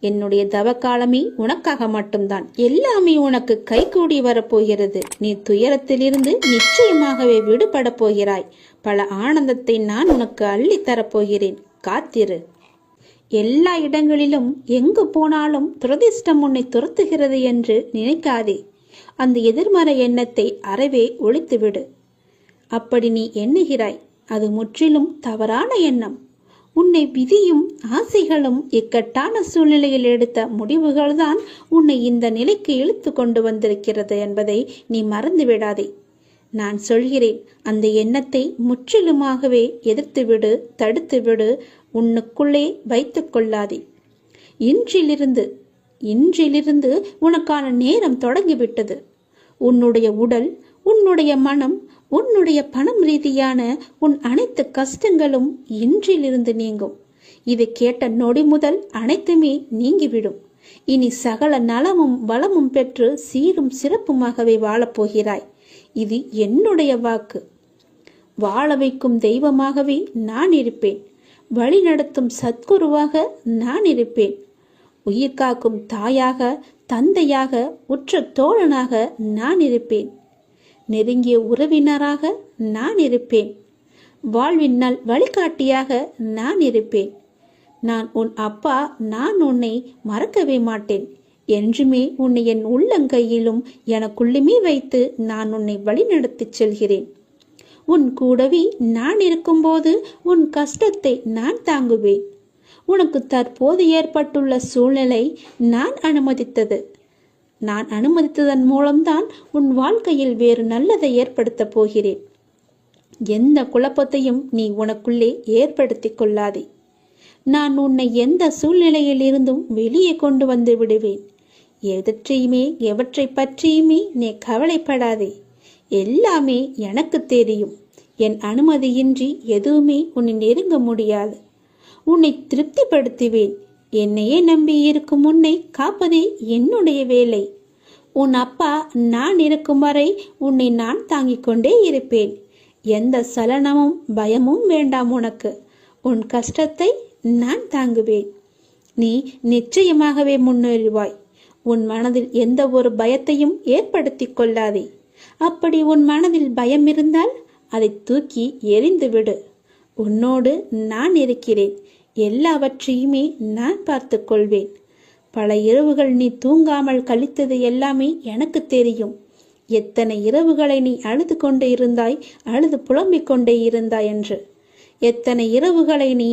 என்னுடைய தவக்காலமே உனக்காக மட்டும்தான். எல்லாமே உனக்கு கைகூடி வரப்போகிறது. நீ துயரத்திலிருந்து நிச்சயமாகவே விடுபடப் போகிறாய். பல ஆனந்தத்தை நான் உனக்கு அள்ளித் தரப்போகிறேன். காத்திரு. எல்லா இடங்களிலும் எங்கு போனாலும் துரதிர்ஷ்டம் உன்னை துரத்துகிறது என்று நினைக்காதே. அந்த எதிர்மறை எண்ணத்தை அறவே ஒழித்துவிடு. அப்படி நீ எண்ணுகிறாய். அது முற்றிலும் தவறான எண்ணம். உன்னை விதியும் ஆசைகளும் இக்கட்டான சூழ்நிலையில் எடுத்த முடிவுகள்தான் உன்னை இந்த நிலைக்கு இழுத்து கொண்டு வந்திருக்கிறது என்பதை நீ மறந்து விடாதே நான் சொல்கிறேன் அந்த எண்ணத்தை முற்றிலுமாகவே எதிர்த்துவிடு தடுத்துவிடு உன்னுக்குள்ளே வைத்துக் கொள்ளாதே. இன்றிலிருந்து இன்றிலிருந்து உனக்கான நேரம் தொடங்கிவிட்டது. உன்னுடைய உடல் உன்னுடைய மனம் உன்னுடைய பணம் ரீதியான உன் அனைத்து கஷ்டங்களும் இன்றிலிருந்து நீங்கும். இதை கேட்ட நொடி முதல் அனைத்துமே நீங்கிவிடும். இனி சகல நலமும் வளமும் பெற்று சீரும் சிறப்புமாகவே வாழப்போகிறாய். இது என்னுடைய வாக்கு. வாழ வைக்கும் தெய்வமாகவே நான் இருப்பேன். வழிநடத்தும் சத்குருவாக நான் இருப்பேன். உயிர் காக்கும் தாயாக தந்தையாக உற்ற தோழனாக நான் இருப்பேன். நெருங்கிய உறவினராக நான் இருப்பேன். வாழ்வின் நல் வழிகாட்டியாக நான் இருப்பேன். நான் உன் அப்பா நான் உன்னை மறக்கவே மாட்டேன். என்றுமே உன்னை என் உள்ளங்கையிலும் எனக்குள்ளுமே வைத்து நான் உன்னை வழிநடத்திச் செல்கிறேன். உன் கூடவே நான் இருக்கும்போது உன் கஷ்டத்தை நான் தாங்குவேன். உனக்கு தற்போது ஏற்பட்டுள்ள சூழ்நிலை நான் அனுமதித்தது. நான் அனுமதித்ததன் மூலம்தான் உன் வாழ்க்கையில் வேறு நல்லதை ஏற்படுத்தப் போகிறேன். எந்த குழப்பத்தையும் நீ உனக்குள்ளே ஏற்படுத்திக் கொள்ளாதே. நான் உன்னை எந்த சூழ்நிலையில் இருந்தும் வெளியே கொண்டு வந்து விடுவேன். எதற்றையுமே எவற்றை பற்றியுமே நீ கவலைப்படாதே. எல்லாமே எனக்கு தெரியும். என் அனுமதியின்றி எதுவுமே உன்னை நெருங்க முடியாது. உன்னை திருப்திப்படுத்துவேன். என்னையே நம்பி இருக்கும் உன்னை காப்பதே என்னுடைய வேலை. உன் அப்பா நான் இருக்கும் வரை உன்னை நான் தாங்கிக் கொண்டே இருப்பேன். எந்த சலனமும் பயமும் வேண்டாம் உனக்கு. உன் கஷ்டத்தை நான் தாங்குவேன். நீ நிச்சயமாகவே முன்னேறுவாய். உன் மனதில் எந்த ஒரு பயத்தையும் ஏற்படுத்திக் கொள்ளாதே. அப்படி உன் மனதில் பயம் இருந்தால் அதை தூக்கி எறிந்துவிடு. உன்னோடு நான் இருக்கிறேன். எல்லாவற்றையுமே நான் பார்த்து கொள்வேன் பல இரவுகள் நீ தூங்காமல் கழித்தது எல்லாமே எனக்கு தெரியும். எத்தனை இரவுகளை நீ அழுது கொண்டே இருந்தாய் அழுது புலம்பிக் கொண்டே இருந்தாய் என்று. எத்தனை இரவுகளை நீ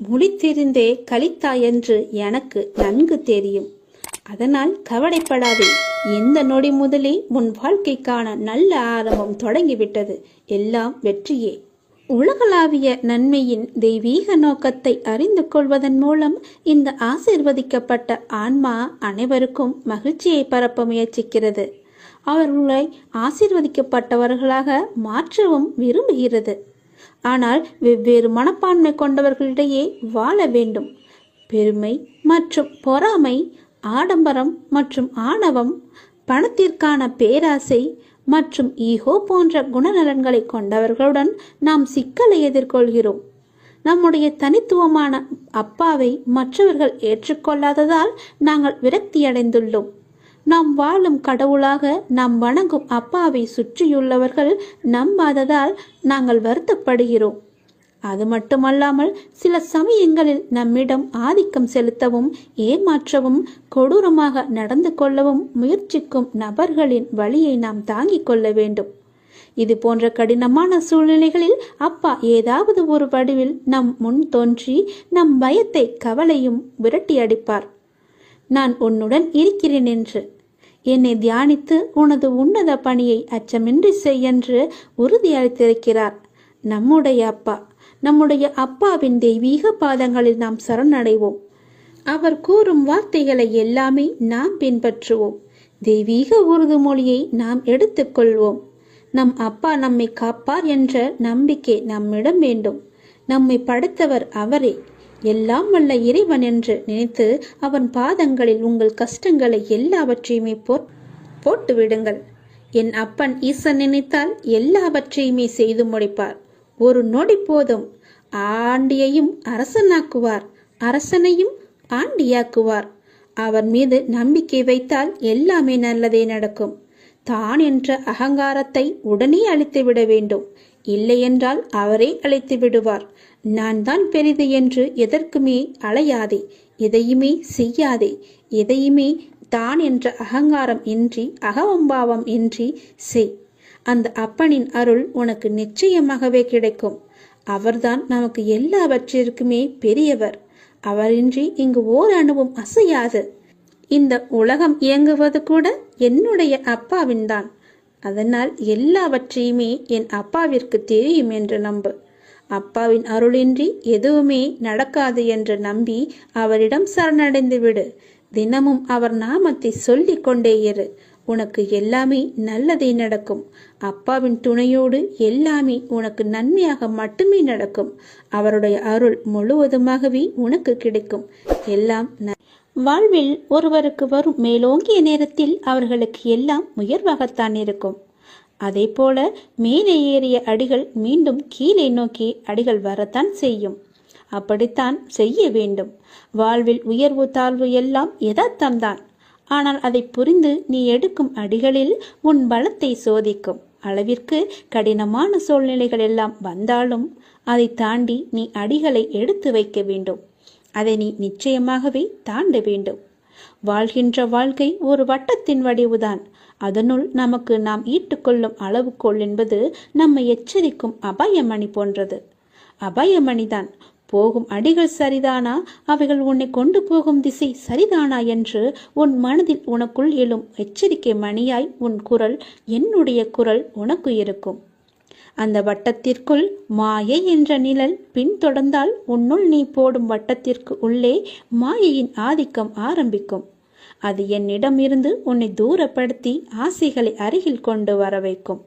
முழித்திருந்தே கழித்தாய் என்று எனக்கு நன்கு தெரியும். அதனால் கவலைப்படாதே. இந்த நொடி முதலே உன் வாழ்க்கைக்கான நல்ல ஆரம்பம் தொடங்கிவிட்டது. எல்லாம் வெற்றியே. உலகளாவிய நன்மையின் தெய்வீக நோக்கத்தை அறிந்து கொள்வதன் மூலம் இந்த ஆசிர்வதிக்கப்பட்ட ஆன்மா அனைவருக்கும் மகிழ்ச்சியை பரப்ப முயற்சிக்கிறது. அவர்களை ஆசிர்வதிக்கப்பட்டவர்களாக மாற்றவும் விரும்புகிறது. ஆனால் வெவ்வேறு மனப்பான்மை கொண்டவர்களிடையே வாழ வேண்டும். பெருமை மற்றும் பொறாமை ஆடம்பரம் மற்றும் ஆணவம் பணத்திற்கான பேராசை மற்றும் ஈகோ போன்ற குணநலன்களை கொண்டவர்களுடன் நாம் சிக்கலை எதிர்கொள்கிறோம். நம்முடைய தனித்துவமான அப்பாவை மற்றவர்கள் ஏற்றுக்கொள்ளாததால் நாங்கள் விரக்தியடைந்துள்ளோம். நாம் வாழும் கடவுளாக நாம் வணங்கும் அப்பாவை சுற்றியுள்ளவர்கள் நம்பாததால் நாங்கள் வருத்தப்படுகிறோம். அது மட்டுமல்லாமல் சில சமயங்களில் நம்மிடம் ஆதிக்கம் செலுத்தவும் ஏமாற்றவும் கொடூரமாக நடந்து கொள்ளவும் முயற்சிக்கும் நபர்களின் வழியை நாம் தாங்கிக் கொள்ள வேண்டும். இது போன்ற கடினமான சூழ்நிலைகளில் அப்பா ஏதாவது ஒரு வடிவில் நம் முன் தோன்றி நம் பயத்தை கவலையும் விரட்டி அடிப்பார். நான் உன்னுடன் இருக்கிறேன் என்று. என்னை தியானித்து உனது உன்னத பணியை அச்சமின்றி செய்யென்று உறுதியளித்திருக்கிறார் நம்முடைய அப்பா. நம்முடைய அப்பாவின் தெய்வீக பாதங்களில் நாம் சரணடைவோம். அவர் கூறும் வார்த்தைகளை எல்லாமே நாம் பின்பற்றுவோம். தெய்வீக உறுதிமொழியை நாம் எடுத்துக்கொள்வோம் நம் அப்பா நம்மை காப்பார் என்ற நம்பிக்கை நம்மிடம் வேண்டும். நம்மை படைத்தவர் அவரே. எல்லாம் வல்ல இறைவன் என்று நினைத்து அவன் பாதங்களில் உங்கள் கஷ்டங்களை எல்லாவற்றையுமே போட் போட்டு விடுங்கள் என் அப்பன் ஈசன் நினைத்தால் எல்லாவற்றையுமே செய்து முடிப்பார். ஒரு நொடி போதும். ஆண்டியையும் அரசனாக்குவார். அரசனையும் ஆண்டியாக்குவார். அவர் மீது நம்பிக்கை வைத்தால் எல்லாமே நல்லதே நடக்கும். தான் என்ற அகங்காரத்தை உடனே அழித்து விட வேண்டும். இல்லையென்றால் அவரே அழைத்து விடுவார். நான் தான் பெரிது என்று எதற்குமே அலையாதே. எதையுமே செய்யாதே. எதையுமே தான் என்ற அகங்காரம் இன்றி அகவம்பாவம் இன்றி செய். அந்த அப்பனின் அருள் உனக்கு நிச்சயமாகவே கிடைக்கும். அவர்தான் நமக்கு எல்லாவற்றிற்குமே பெரியவர். அவரின்றி இங்கு ஓர் அணுவும் அசையாது. இந்த உலகம் இயங்குவது கூட என்னுடைய அப்பாவின் தான் அதனால் எல்லாவற்றையுமே என் அப்பாவிற்கு தெரியும் என்று நம்பு. அப்பாவின் அருளின்றி எதுவுமே நடக்காது என்று நம்பி அவரிடம் சரணடைந்து விடு தினமும் அவர் நாமத்தை சொல்லிக் கொண்டே இரு. உனக்கு எல்லாமே நல்லதே நடக்கும். அப்பாவின் துணையோடு எல்லாமே உனக்கு நன்மையாக மட்டுமே நடக்கும். அவருடைய அருள் முழுவதுமாகவே உனக்கு கிடைக்கும். எல்லாம் ந- வாழ்வில் ஒருவருக்கு வரும் மேலோங்கிய நேரத்தில் அவர்களுக்கு எல்லாம் உயர்வாகத்தான் இருக்கும். அதே போல மேலே ஏறிய அடிகள் மீண்டும் கீழே நோக்கி அடிகள் வரத்தான் செய்யும். அப்படித்தான் செய்ய வேண்டும். வாழ்வில் உயர்வு தாழ்வு எல்லாம் எதார்த்தம்தான் ஆனால் அதை புரிந்து நீ எடுக்கும் அடிகளில் உன் பலத்தை சோதிக்கும். அளவிற்கு கடினமான சூழ்நிலைகள் எல்லாம் வந்தாலும் அதை தாண்டி நீ அடிகளை எடுத்து வைக்க வேண்டும். அதை நீ நிச்சயமாகவே தாண்ட வேண்டும். வாழ்கின்ற வாழ்க்கை ஒரு வட்டத்தின் வடிவுதான். அதனுள் நமக்கு நாம் ஈட்டுக்கொள்ளும் அளவுகோல் என்பது நம்மை எச்சரிக்கும் அபாயமணி போன்றது. அபாயமணிதான். போகும் அடிகள் சரிதானா? அவைகள் உன்னை கொண்டு போகும் திசை சரிதானா என்று உன் மனதில் உனக்குள் எழும் எச்சரிக்கை மணியாய் உன் குரல் என்னுடைய குரல் உனக்கு இருக்கும். அந்த வட்டத்திற்குள் மாயை என்ற நிழல் பின்தொடர்ந்தால் உன்னுள் நீ போடும் வட்டத்திற்கு உள்ளே மாயையின் ஆதிக்கம் ஆரம்பிக்கும். அது என்னிடம் இருந்து உன்னை தூரப்படுத்தி ஆசைகளை அருகில் கொண்டு வர வைக்கும்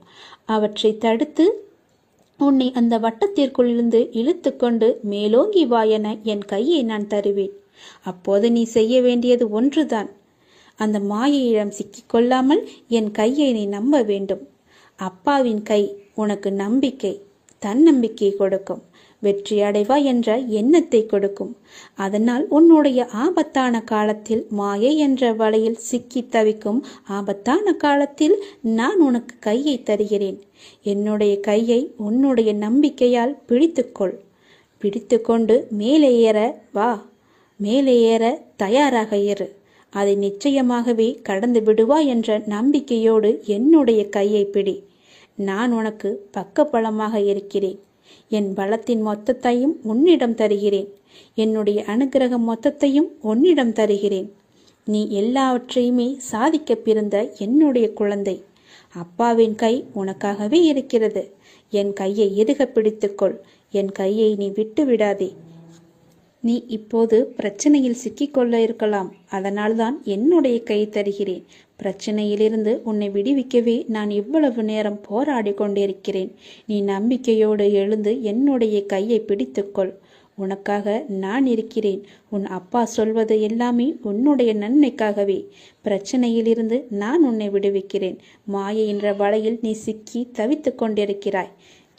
அவற்றை தடுத்து உன்னை அந்த வட்டத்திற்குள் இருந்து மேலோங்கி வா என என் கையை நான் தருவேன். அப்போது நீ செய்ய வேண்டியது ஒன்றுதான். அந்த மாயையிடம் சிக்கிக்கொள்ளாமல் என் கையை நீ நம்ப வேண்டும். அப்பாவின் கை உனக்கு நம்பிக்கை தன்னம்பிக்கை கொடுக்கும். வெற்றி அடைவா என்ற எண்ணத்தை கொடுக்கும். அதனால் உன்னுடைய ஆபத்தான காலத்தில் மாயை என்ற வலையில் சிக்கி தவிக்கும் ஆபத்தான காலத்தில் நான் உனக்கு கையை தருகிறேன். என்னுடைய கையை உன்னுடைய நம்பிக்கையால் பிடித்துக்கொள். பிடித்துக்கொண்டு மேலே ஏற வா. மேலே ஏற தயாராக இரு. அதை நிச்சயமாகவே கடந்து விடுவா என்ற நம்பிக்கையோடு என்னுடைய கையை பிடி. நான் உனக்கு பக்கபலமாக இருக்கிறேன். என் பலத்தின் மொத்தத்தையும் உன்னிடம் தருகிறேன். என்னுடைய அனுக்கிரகம் மொத்தத்தையும் உன்னிடம் தருகிறேன். நீ எல்லாவற்றையுமே சாதிக்க பிறந்த என்னுடைய குழந்தை. அப்பாவின் கை உனக்காகவே இருக்கிறது. என் கையை எதுக பிடித்துக்கொள் என் கையை நீ விட்டு விடாதே நீ இப்போது பிரச்சனையில் சிக்கிக்கொள்ள இருக்கலாம். அதனால்தான் என்னுடைய கை தருகிறேன். பிரச்சனையிலிருந்து உன்னை விடுவிக்கவே நான் இவ்வளவு நேரம் போராடி கொண்டிருக்கிறேன். நீ நம்பிக்கையோடு எழுந்து என்னுடைய கையை பிடித்துக்கொள். உனக்காக நான் இருக்கிறேன். உன் அப்பா சொல்வது எல்லாமே உன்னுடைய நன்மைக்காகவே. பிரச்சனையிலிருந்து நான் உன்னை விடுவிக்கிறேன். மாயை என்ற வலையில் நீ சிக்கி தவித்துக் கொண்டிருக்கிறாய்.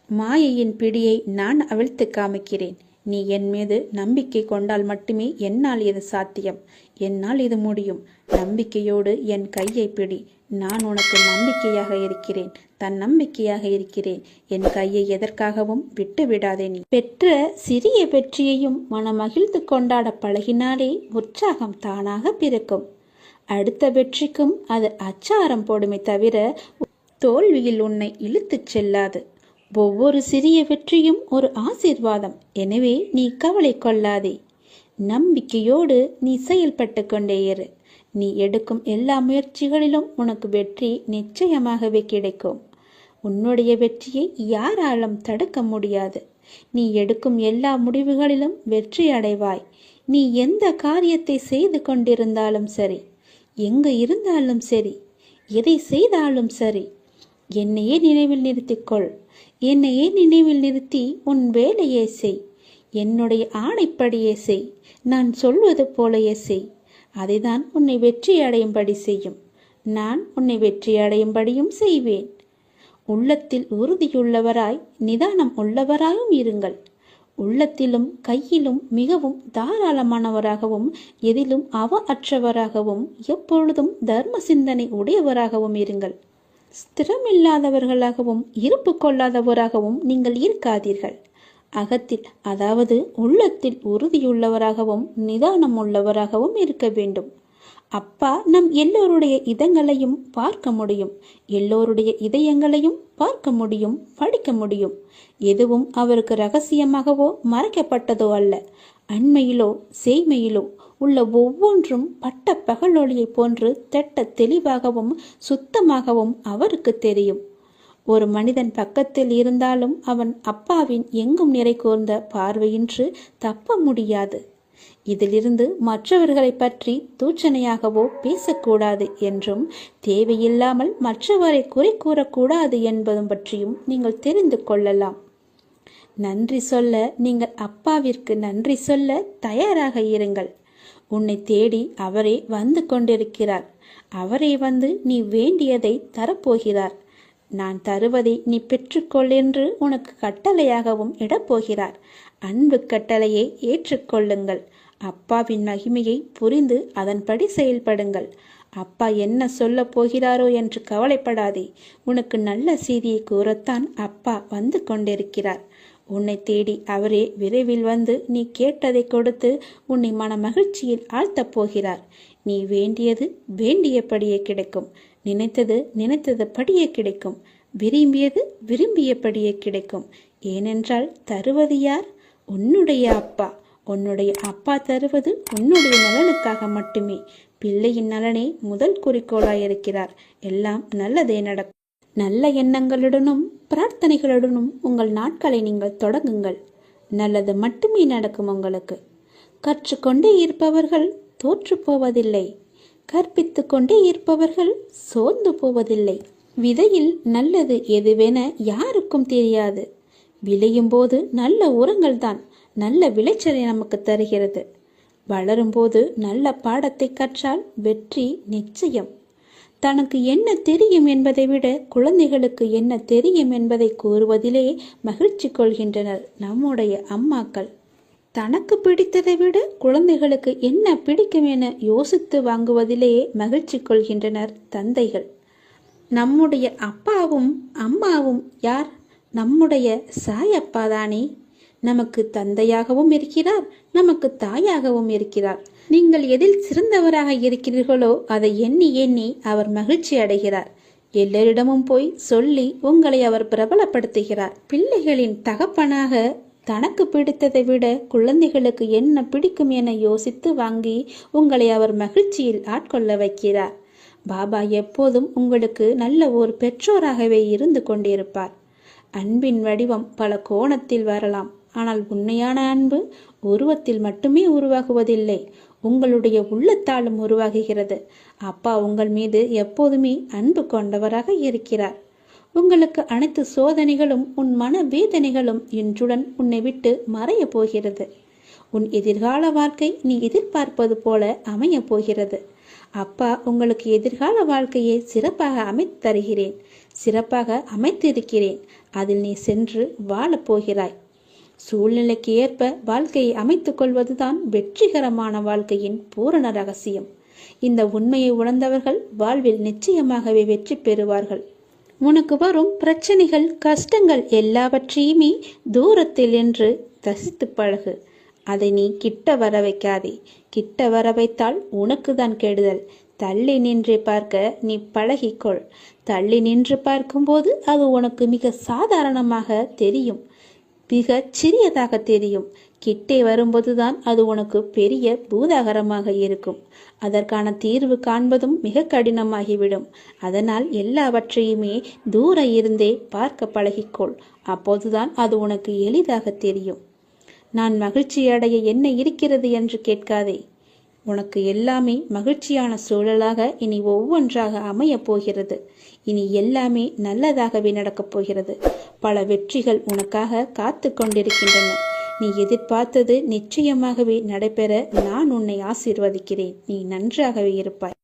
மாயையின் பிடியை நான் அவிழ்த்து காமிக்கிறேன். நீ என் மீது நம்பிக்கை கொண்டால் மட்டுமே என்னால் இது சாத்தியம். என்னால் இது முடியும். நம்பிக்கையோடு என் கையை பிடி. நான் உனக்கு நம்பிக்கையாக இருக்கிறேன். தன் நம்பிக்கையாக இருக்கிறேன். என் கையை எதற்காகவும் விட்டு விடாதே நீ. பெற்ற சிறிய வெற்றியையும் மனமகிழ்ந்து கொண்டாட பழகினாலே உற்சாகம் தானாக பிறக்கும். அடுத்த வெற்றிக்கும் அது அச்சாரம் போடுமே தவிர தோல்வியில் உன்னை இழுத்துச் செல்லாது. ஒவ்வொரு சிறிய வெற்றியும் ஒரு ஆசீர்வாதம். எனவே நீ கவலை கொள்ளாதே. நம்பிக்கையோடு நீ செயல்பட்டு கொண்டே இரு. நீ எடுக்கும் எல்லா முயற்சிகளிலும் உனக்கு வெற்றி நிச்சயமாகவே கிடைக்கும். உன்னுடைய வெற்றியை யாராலும் தடுக்க முடியாது. நீ எடுக்கும் எல்லா முடிவுகளிலும் வெற்றி அடைவாய். நீ எந்த காரியத்தை செய்து கொண்டிருந்தாலும் சரி எங்கு இருந்தாலும் சரி எதை செய்தாலும் சரி என்னையே நினைவில் நிறுத்திக்கொள். என்னையே நினைவில் நிறுத்தி உன் வேலையே செய். என்னுடைய ஆணைப்படியே செய். நான் சொல்வது போலயே செய். அதைதான் உன்னை வெற்றி அடையும்படி செய்யும். நான் உன்னை வெற்றி அடையும்படியும் செய்வேன். உள்ளத்தில் உறுதியுள்ளவராய் நிதானம் உள்ளவராயும் இருங்கள். உள்ளத்திலும் கையிலும் மிகவும் தாராளமானவராகவும் எதிலும் அவ அற்றவராகவும் எப்பொழுதும் தர்ம சிந்தனை உடையவராகவும் இருங்கள். ஸ்திரமில்லாதவர்களாகவும் இருப்பு கொள்ளாதவராகவும் நீங்கள் இருக்காதீர்கள். அகத்தில் அதாவது உள்ளத்தில் உறுதியுள்ளவராகவும் நிதானம் உள்ளவராகவும் இருக்க வேண்டும். அப்பா நம் எல்லோருடைய இதங்களையும் பார்க்க முடியும். எல்லோருடைய இதயங்களையும் பார்க்க முடியும் படிக்க முடியும். எதுவும் அவருக்கு ரகசியமாகவோ மறைக்கப்பட்டதோ அல்ல. அண்மையிலோ செய்மையிலோ உள்ள ஒவ்வொன்றும் பட்ட பகலொளியைப் போன்று தெட்ட தெளிவாகவும் சுத்தமாகவும் அவருக்கு தெரியும். ஒரு மனிதன் பக்கத்தில் இருந்தாலும் அவன் அப்பாவின் எங்கும் நிறை கூர்ந்த பார்வையின்றி தப்ப முடியாது. இதிலிருந்து மற்றவர்களை பற்றி தூச்சனையாகவோ பேசக்கூடாது என்றும் தேவையில்லாமல் மற்றவரை குறை கூறக்கூடாது என்பதும் பற்றியும் நீங்கள் தெரிந்து கொள்ளலாம். நன்றி சொல்ல நீங்கள் அப்பாவிற்கு நன்றி சொல்ல தயாராக இருங்கள். உன்னை தேடி அவரே வந்து கொண்டிருக்கிறார். அவரே வந்து நீ வேண்டியதை தரப்போகிறார். நான் தருவதை நீ பெற்றுக்கொள் என்று உனக்கு கட்டளையாகவும் இடப்போகிறார். அன்பு கட்டளையை ஏற்றுக்கொள்ளுங்கள். அப்பாவின் மகிமையை புரிந்து அதன்படி செயல்படுங்கள். அப்பா என்ன சொல்ல போகிறாரோ என்று கவலைப்படாதே. உனக்கு நல்ல செய்தியை கூறத்தான் அப்பா வந்து கொண்டிருக்கிறார். உன்னை தேடி அவரே விரைவில் வந்து நீ கேட்டதை கொடுத்து உன்னை மன மகிழ்ச்சியில் ஆழ்த்தப் போகிறார். நீ வேண்டியது வேண்டியபடியே கிடைக்கும். நினைத்தது நினைத்தது படியே கிடைக்கும். விரும்பியது விரும்பியபடியே கிடைக்கும். ஏனென்றால் தருவது யார்? உன்னுடைய அப்பா. உன்னுடைய அப்பா தருவது உன்னுடைய நலனுக்காக மட்டுமே. பிள்ளையின் நலனே முதல் குறிக்கோளாயிருக்கிறார். எல்லாம் நல்லதே நடக்கும். நல்ல எண்ணங்களுடனும் பிரார்த்தனைகளுடனும் உங்கள் நாட்களை நீங்கள் தொடங்குங்கள். நல்லது மட்டுமே நடக்கும் உங்களுக்கு. கற்றுக்கொண்டே இருப்பவர்கள் தோற்று போவதில்லை. கற்பித்து கொண்டே இருப்பவர்கள் சோர்ந்து போவதில்லை. விதையில் நல்லது எதுவென யாருக்கும் தெரியாது. விளையும் போது நல்ல உரங்கள் தான் நல்ல விளைச்சலை நமக்கு தருகிறது. வளரும்போது நல்ல பாடத்தை கற்றால் வெற்றி நிச்சயம். தனக்கு என்ன தெரியும் என்பதை விட குழந்தைகளுக்கு என்ன தெரியும் என்பதை கூறுவதிலே மகிழ்ச்சி கொள்கின்றனர் நம்முடைய அம்மாக்கள். தனக்கு பிடித்ததை விட குழந்தைகளுக்கு என்ன பிடிக்கும் என யோசித்து வாங்குவதிலேயே மகிழ்ச்சி கொள்கின்றனர் தந்தைகள். நம்முடைய அப்பாவும் அம்மாவும் யார்? நம்முடைய சாயப்பா தானே. நமக்கு தந்தையாகவும் இருக்கிறார் நமக்கு தாயாகவும் இருக்கிறார். நீங்கள் எதில் சிறந்தவராக இருக்கிறீர்களோ அதை எண்ணி எண்ணி அவர் மகிழ்ச்சி அடைகிறார். எல்லோரிடமும் போய் சொல்லி உங்களை அவர் பிரபலப்படுத்துகிறார். பிள்ளைகளின் தகப்பனாக தனக்கு பிடித்ததை விட குழந்தைகளுக்கு என்ன பிடிக்கும் என யோசித்து வாங்கி உங்களை அவர் மகிழ்ச்சியில் ஆட்கொள்ள வைக்கிறார். பாபா எப்போதும் உங்களுக்கு நல்ல ஒரு பெற்றோராகவே இருந்து கொண்டிருப்பார். அன்பின் வடிவம் பல கோணத்தில் வரலாம். ஆனால் உண்மையான அன்பு உருவத்தில் மட்டுமே உருவாகுவதில்லை. உங்களுடைய உள்ளத்தாலும் உருவாகுகிறது. அப்பா உங்கள் மீது எப்போதுமே அன்பு கொண்டவராக இருக்கிறார். உங்களுக்கு அனைத்து சோதனைகளும் உன் மன வேதனைகளும் இன்றுடன் உன்னை விட்டு மறைய போகிறது. உன் எதிர்கால வாழ்க்கை நீ எதிர்பார்ப்பது போல அமைய போகிறது. அப்பா உங்களுக்கு எதிர்கால வாழ்க்கையை சிறப்பாக அமைத்து தருகிறேன். சிறப்பாக அமைத்திருக்கிறேன். அதில் நீ சென்று வாழப் போகிறாய். சூழ்நிலைக்கு ஏற்ப வாழ்க்கையை அமைத்துக் கொள்வதுதான் வெற்றிகரமான வாழ்க்கையின் பூரண ரகசியம். இந்த உண்மையை உணர்ந்தவர்கள் வாழ்வில் நிச்சயமாகவே வெற்றி பெறுவார்கள். உனக்கு வரும் பிரச்சனைகள் கஷ்டங்கள் எல்லாவற்றையுமே தூரத்தில் என்று ரசித்து பழகு. அதை நீ கிட்ட வர வைக்காதே. கிட்ட வர வைத்தால் உனக்கு தான் கெடுதல். தள்ளி நின்று பார்க்க நீ பழகிக்கொள். தள்ளி நின்று பார்க்கும்போது அது உனக்கு மிக சாதாரணமாக தெரியும். மிக சிறியதாக தெரியும். கிட்டே வரும்போதுதான் அது உனக்கு பெரிய பூதாகரமாக இருக்கும். அதற்கான தீர்வு காண்பதும் மிக கடினமாகிவிடும். அதனால் எல்லாவற்றையுமே தூர இருந்தே பார்க்க பழகிக்கொள். அப்போதுதான் அது உனக்கு எளிதாக தெரியும். நான் மகிழ்ச்சியடைய என்ன இருக்கிறது என்று கேட்காதே. உனக்கு எல்லாமே மகிழ்ச்சியான சூழலாக இனி ஒவ்வொன்றாக அமையப் போகிறது. இனி எல்லாமே நல்லதாகவே நடக்கப் போகிறது. பல வெற்றிகள் உனக்காக காத்து கொண்டிருக்கின்றன. நீ எதிர்பார்த்தது நிச்சயமாகவே நடைபெற நான் உன்னை ஆசீர்வதிக்கிறேன். நீ நன்றாகவே இருப்பாய்.